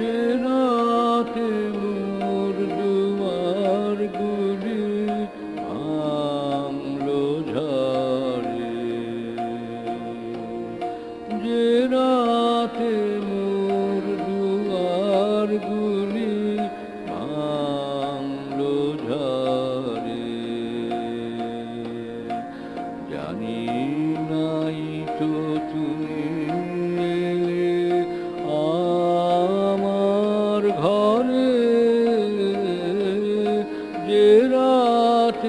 যে রাতে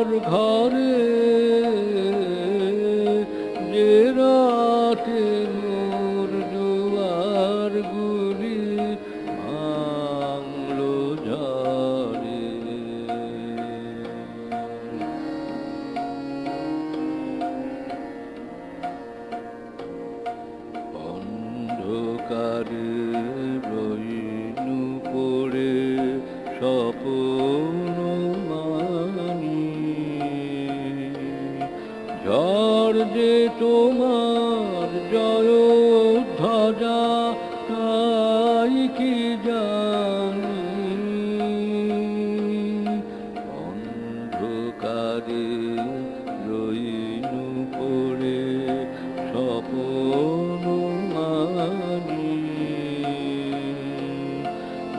আমার ঘরে যে রাতে মোর দুয়ার গুলি ভাঙলো ঝড়ে অন্ধকারে ঝড় যে তোমার জয় ধ্বজা তাই কি জানি? অন্ধকারে রইনু পড়ে স্বপ্ন মানি।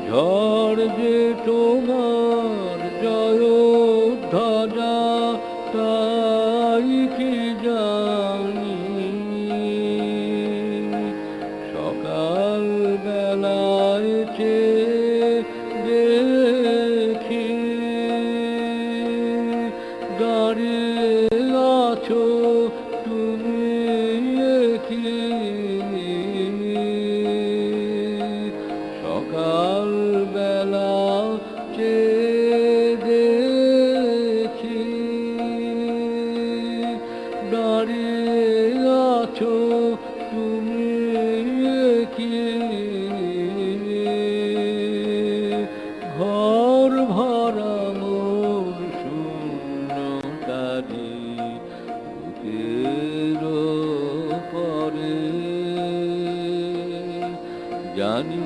ঝড় যে তোমার সবাইকে জানি সকাল বেলায় চেয়ে দেখি দাঁড়িয়ে আছো তুমি সকাল বেলা চেয়ে দাঁড়িয়ে আছো তুমি কি? ঘর ভরা মোর শূন্যতারি পরে জানি